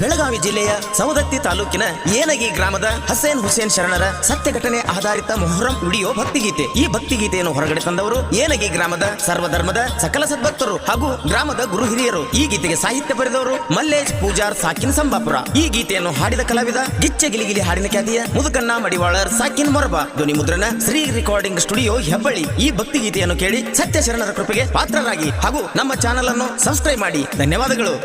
ಬೆಳಗಾವಿ ಜಿಲ್ಲೆಯ ಸವದತ್ತಿ ತಾಲೂಕಿನ ಏನಗಿ ಗ್ರಾಮದ ಹಸೇನ್ ಹುಸೇನ್ ಶರಣರ ಸತ್ಯ ಘಟನೆ ಆಧಾರಿತ ಮೊಹರಂ ವಿಡಿಯೋ ಭಕ್ತಿಗೀತೆ. ಈ ಭಕ್ತಿಗೀತೆಯನ್ನು ಹೊರಗಡೆ ತಂದವರು ಏನಗಿ ಗ್ರಾಮದ ಸರ್ವಧರ್ಮದ ಸಕಲ ಸದ್ಭಕ್ತರು ಹಾಗೂ ಗ್ರಾಮದ ಗುರು ಹಿರಿಯರು. ಈ ಗೀತೆಗೆ ಸಾಹಿತ್ಯ ಬರೆದವರು ಮಲ್ಲೇಶ್ ಪೂಜಾರ್ ಸಾಕಿನ್ ಸಂಬಾಪುರ. ಈ ಗೀತೆಯನ್ನು ಹಾಡಿದ ಕಲಾವಿದ ಗಿಚ್ಚೆ ಗಿಲಿಗಿಲಿ ಹಾಡಿನ ಖ್ಯಾತಿಯ ಮುದುಕಣ್ಣ ಮಡಿವಾಳರ್ ಸಾಕಿನ್ ಮೊರಬ. ಧ್ವನಿ ಮುದ್ರಣ ಶ್ರೀ ರೆಕಾರ್ಡಿಂಗ್ ಸ್ಟುಡಿಯೋ ಹೆಬ್ಬಳ್ಳಿ. ಈ ಭಕ್ತಿಗೀತೆಯನ್ನು ಕೇಳಿ ಸತ್ಯ ಶರಣರ ಕೃಪೆಗೆ ಪಾತ್ರರಾಗಿ ಹಾಗೂ ನಮ್ಮ ಚಾನಲ್ ಅನ್ನು ಸಬ್ಸ್ಕ್ರೈಬ್ ಮಾಡಿ. ಧನ್ಯವಾದಗಳು.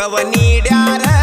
ಭೋಗವ ನೀಡ್ಯಾರ.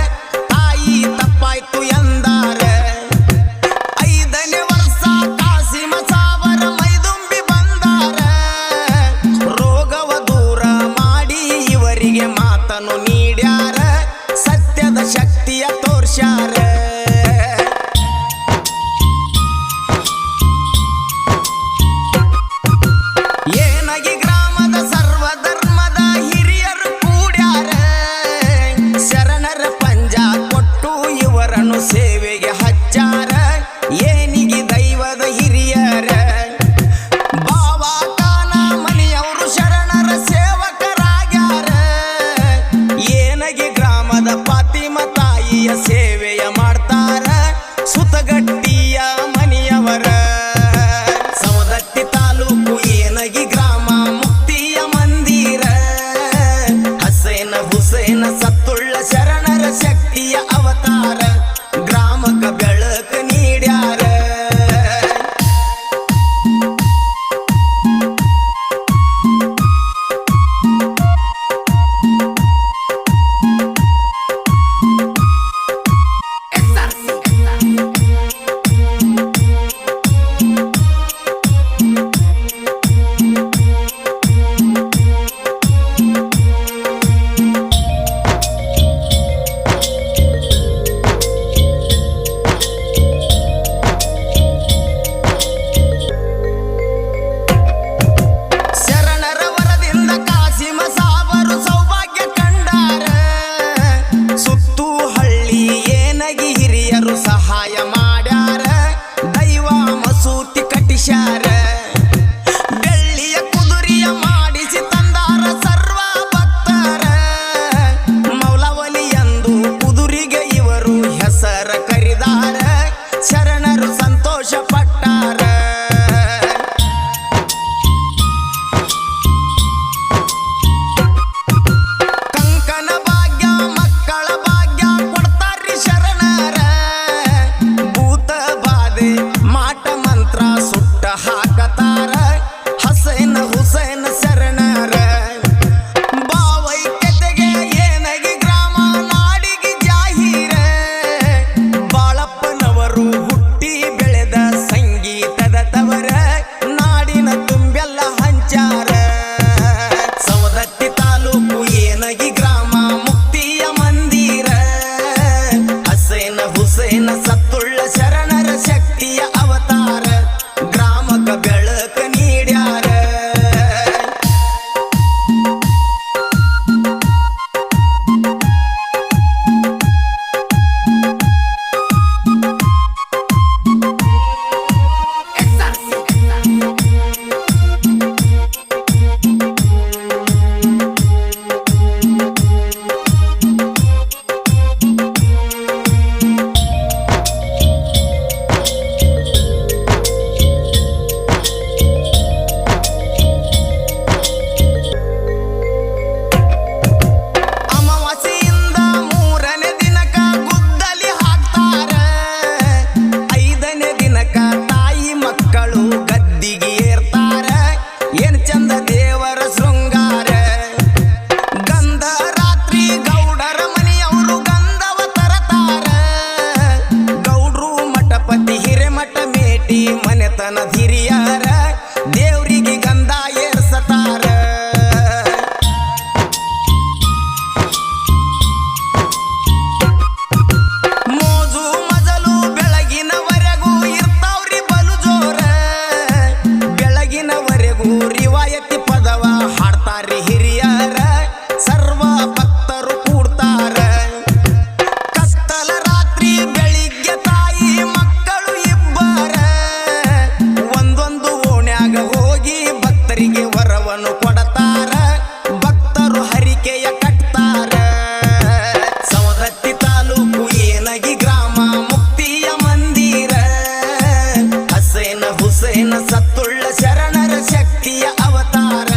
cantar.